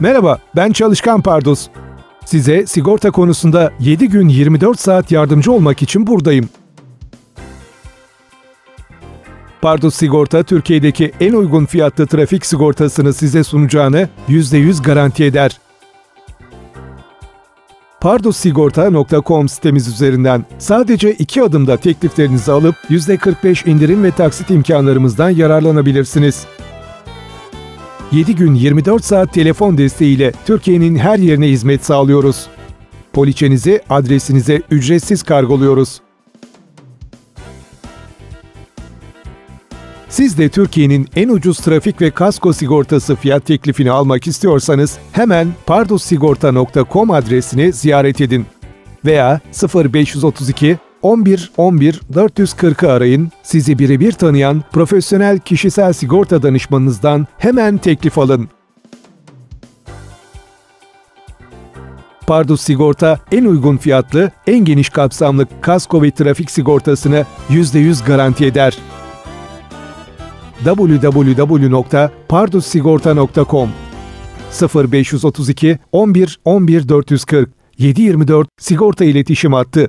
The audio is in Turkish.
Merhaba, ben Çalışkan Pardus. Size sigorta konusunda 7 gün 24 saat yardımcı olmak için buradayım. Pardus Sigorta, Türkiye'deki en uygun fiyatlı trafik sigortasını size sunacağını %100 garanti eder. pardussigorta.com sitemiz üzerinden sadece iki adımda tekliflerinizi alıp %45 indirim ve taksit imkanlarımızdan yararlanabilirsiniz. 7 gün 24 saat telefon desteğiyle Türkiye'nin her yerine hizmet sağlıyoruz. Poliçenizi adresinize ücretsiz kargoluyoruz. Siz de Türkiye'nin en ucuz trafik ve kasko sigortası fiyat teklifini almak istiyorsanız hemen pardussigorta.com adresini ziyaret edin veya 0532 11 11 440'ı arayın. Sizi birebir tanıyan profesyonel kişisel sigorta danışmanınızdan hemen teklif alın. Pardus Sigorta en uygun fiyatlı, en geniş kapsamlı kasko ve trafik sigortasını %100 garanti eder www.pardussigorta.com 0532 11 11 440 724 Sigorta İletişim Hattı